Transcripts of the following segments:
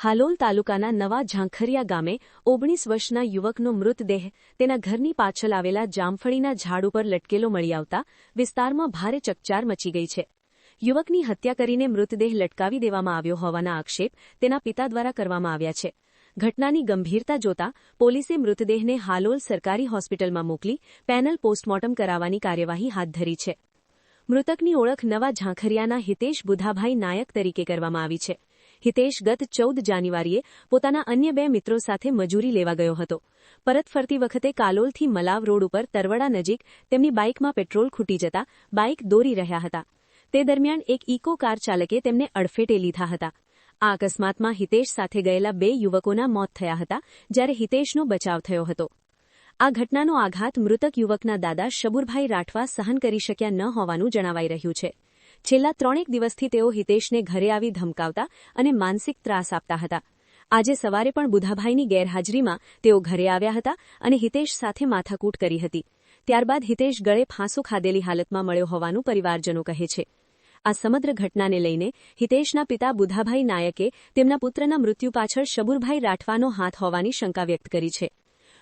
હાલોલ તાલુકાના નવા ઝાંખરિયા ગામે ઓગણીસ વર્ષના યુવકનો મૃતદેહ તેના ઘરની પાછળ આવેલા જામફળીના ઝાડ ઉપર લટકેલો મળી આવતા વિસ્તારમાં ભારે ચકચાર મચી ગઈ છે. યુવકની હત્યા કરીને મૃતદેહ લટકાવી દેવામાં આવ્યો હોવાના આક્ષેપ તેના પિતા દ્વારા કરવામાં આવ્યા છે. ઘટનાની ગંભીરતા જોતા પોલીસે મૃતદેહને હાલોલ સરકારી હોસ્પિટલમાં મોકલી પેનલ પોસ્ટમોર્ટમ કરાવવાની કાર્યવાહી હાથ ધરી છે. મૃતકની ઓળખ નવા ઝાંખરિયાના હિતેશ બુધાભાઈ નાયક તરીકે કરવામાં આવી છે. હિતેશ ગત ચૌદ જાન્યુઆરીએ પોતાના અન્ય બે મિત્રો સાથે મજૂરી લેવા ગયો હતો. પરત ફરતી વખતે કાલોલથી મલાવ રોડ ઉપર તરવડા નજીક તેમની બાઇકમાં પેટ્રોલ ખૂટી જતા બાઇક દોરી રહ્યા હતા. તે દરમિયાન એક ઇકો કાર ચાલકે તેમને અડફેટે લીધા હતા. આ અકસ્માતમાં હિતેશ સાથે ગયેલા બે યુવકોના મોત થયા હતા, જ્યારે હિતેશનો બચાવ થયો હતો. આ ઘટનાનો આઘાત મૃતક યુવકના દાદા શબુરભાઈ રાઠવા સહન કરી શક્યા ન હોવાનું જણાવાઈ રહ્યું છે. છેલ્લા ત્રણેક દિવસથી તેઓ હિતેશને ઘરે આવી ધમકાવતા અને માનસિક ત્રાસ આપતા હતા. આજે સવારે પણ બુધાભાઈની ગેરહાજરીમાં તેઓ ઘરે આવ્યા હતા અને હિતેશ સાથે માથાકૂટ કરી હતી. ત્યારબાદ હિતેશ ગળે ફાંસો ખાધેલી હાલતમાં મળ્યો હોવાનું પરિવારજનો કહે છે. આ સમગ્ર ઘટનાને લઈને હિતેશના પિતા બુધાભાઈ નાયકે તેમના પુત્રના મૃત્યુ પાછળ શબુરભાઈ રાઠવાનો હાથ હોવાની શંકા વ્યક્ત કરી છે.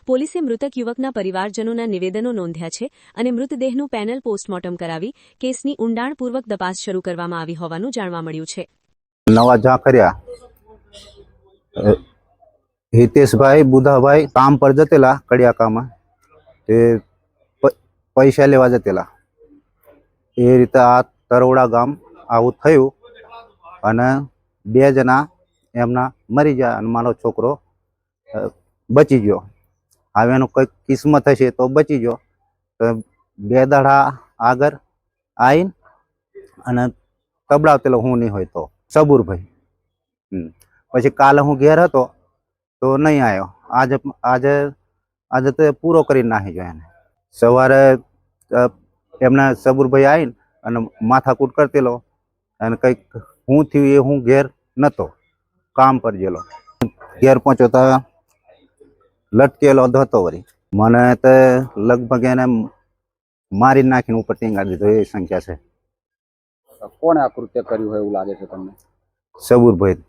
પોલીસે મૃતક યુવકના પરિવારજનોના નિવેદનો નોંધ્યા છે અને મૃતદેહનું પેનલ પોસ્ટમોર્ટમ કરાવી કેસની ઊંડાણપૂર્વક તપાસ શરૂ કરવામાં આવી હોવાનું જાણવા મળ્યું છે. નવા ઝાંખરિયા હિતેશભાઈ બુધાભાઈ કામ પર જતેલા કડિયાકામાં. તે પૈસા લેવા જતેલા. એ રીતે આ તરોડા ગામ આવું થયું અને બે જણા એમના મરી ગયા અને મારો છોકરો બચી ગયો. હવે એનું કંઈક કિસ્મત હશે તો બચી જો તો બે દાડા આગળ આવીને અને તબડાવતેલો હું નહીં હોય તો. સબુરભાઈ. પછી કાલે હું ઘેર હતો તો નહીં આવ્યો. આજે આજે આજે તો પૂરો કરી નાખી જો એને. સવારે એમના સબુરભાઈ આવીને અને માથાકૂટ કરતેલો અને કંઈક હું થયું એ હું ઘેર નહોતો. કામ પર ગયેલો. ઘેર પહોંચ્યો તો લટકેલો હતો વળી. મને તો લગભગ એને મારી નાખીને ઉપર ટીંગાડી દીધો એ સંખ્યા છે. કોણે આ કૃત્ય કર્યું હોય એવું લાગે છે તમને? સબુરભાઈ.